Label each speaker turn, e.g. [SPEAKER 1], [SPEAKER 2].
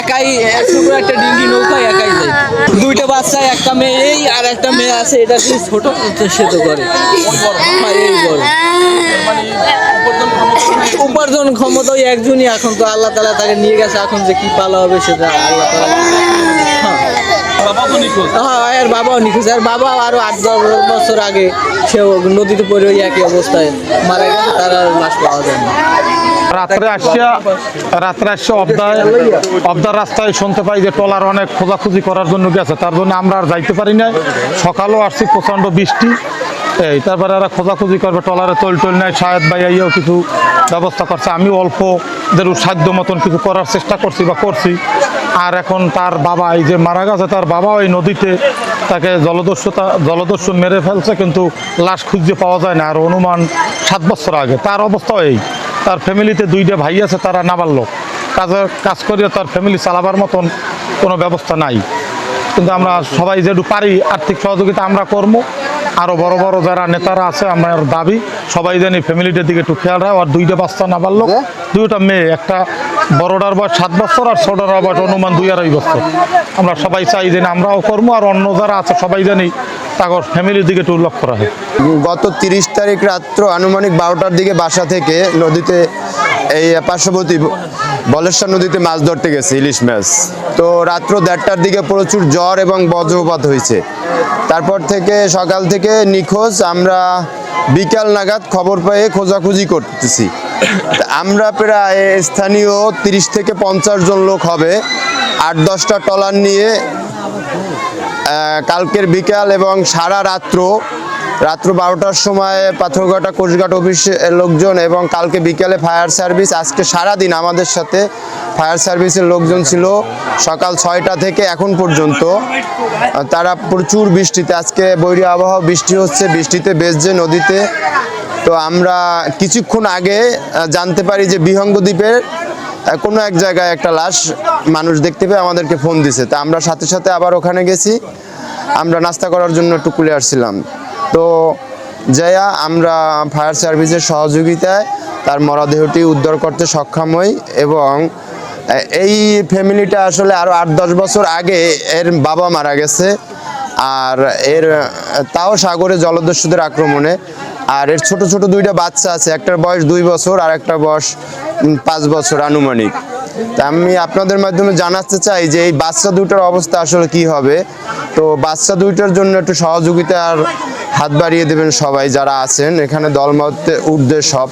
[SPEAKER 1] একাই ছোট একটা ডিঙ্গি নৌকায় একাই যায়। দুইটা বাচ্চা একটা মেয়ে এই আর একটা মেয়ে আছে এটা কি ছোট তো করে এই বড় উপার্জন ক্ষমতা ওই একজনই এখন তো আল্লাহ তালা তাকে নিয়ে গেছে এখন যে কি পালা হবে সেটা আল্লাহ তালা হ্যাঁ এর বাবাও নিখোঁজ। আর বাবা আরও আট দশ বছর আগে সেও নদীতে পড়ে ওই একই অবস্থায় মারা গেছে তার আর লাশ পাওয়া যায় না।
[SPEAKER 2] রাত্রে আসিয়া রাত্রে আসছে অবদায় অবদার রাস্তায় শুনতে পাই যে টলার অনেক খোঁজাখুঁজি করার জন্য গেছে। তার জন্য আমরা আর যাইতে পারি না সকালেও আসছি প্রচণ্ড বৃষ্টি। এই তারপরে এরা খোঁজাখুঁজি করবে টলারে তৈল টল নেয় শায়দ ভাই আইয়াও কিছু ব্যবস্থা করছে। আমি অল্প দের সাধ্য মতন কিছু করার চেষ্টা করছি বা করছি। আর এখন তার বাবা, এই যে মারা গেছে, তার বাবা ওই নদীতে তাকে জলদস্যুতা, জলদস্যু মেরে ফেলছে, কিন্তু লাশ খুঁজে পাওয়া যায় না। আর অনুমান সাত বছর আগে। তার অবস্থাও এই। তার ফ্যামিলিতে দুইটা ভাই আছে, তারা নাবালক। কাজে, কাজ করিয়া তার ফ্যামিলি চালাবার মতন কোনো ব্যবস্থা নাই। কিন্তু আমরা সবাই যেটু পারি, আর্থিক সহযোগিতা আমরা করব। আরও বড় বড় যারা নেতারা আছে আমার দাবি সবাই জানি ফ্যামিলিটার দিকে একটু খেয়াল রাখে। আর দুইটা বাচ্চা পারল দুইটা মেয়ে একটা বড়টার বয়স সাত বছর আর ছোটার বয়স অনুমান দুই আড়াই বছর। আমরা সবাই চাই যে আমরাও কর্ম আর অন্য যারা আছে সবাই জানি তাদের ফ্যামিলির দিকে একটু লক্ষ্য রাখে
[SPEAKER 3] গত তিরিশ তারিখ রাত্র আনুমানিক বারোটার দিকে বাসা থেকে নদীতে এই পার্শ্ববর্তী বলেশ্বর নদীতে মাছ ধরতে গেছে, ইলিশ মাছ। তো রাত্র দেড়টার দিকে প্রচুর জ্বর এবং বজ্রপাত হয়েছে। তারপর থেকে সকাল থেকে নিখোঁজ, আমরা বিকাল নাগাদ খবর পেয়ে খোঁজাখুঁজি করতেছি। আমরা প্রায় স্থানীয় তিরিশ থেকে পঞ্চাশ জন লোক হবে। আট, দশটা টলার নিয়ে কালকের বিকাল এবং সারা রাত্র রাত্র বারোটার সময় পাথরঘাটা কোচঘাট অফিসের লোকজন এবং কালকে বিকালে ফায়ার সার্ভিস, আজকে সারা দিন আমাদের সাথে ফায়ার সার্ভিসের লোকজন ছিল সকাল ছয়টা থেকে এখন পর্যন্ত। তারা প্রচুর বৃষ্টিতে, আজকে বৈরী আবহাওয়া বৃষ্টি হচ্ছে, বৃষ্টিতে বেজছে নদীতে। তো আমরা কিছুক্ষণ আগে জানতে পারি যে বিহঙ্গ দ্বীপের কোনো এক জায়গায় একটা লাশ মানুষ দেখতে পেয়ে আমাদেরকে ফোন দিছে। তা আমরা সাথে সাথে আবার ওখানে গেছি। আমরা নাস্তা করার জন্য একটু কুলে আসছিলাম। তো যাইয়া আমরা ফায়ার সার্ভিসের সহযোগিতায় তার মরদেহটি উদ্ধার করতে সক্ষম হই এবং এই ফ্যামিলিটা আসলে আরও আট দশ বছর আগে এর বাবা মারা গেছে। আর এর তাও সাগরে জলদস্যুদের আক্রমণে। আর এর ছোট ছোট দুইটা বাচ্চা আছে, একটার বয়স দুই বছর আর একটা বয়স পাঁচ বছর আনুমানিক। তা আমি আপনাদের মাধ্যমে জানাতে চাই যে এই বাচ্চা দুইটার অবস্থা আসলে কি হবে। তো বাচ্চা দুইটার জন্য একটু সহযোগিতার হাত বাড়িয়ে দেবেন সবাই যারা আছেন। এখানে দলমতে উর্ধে সব।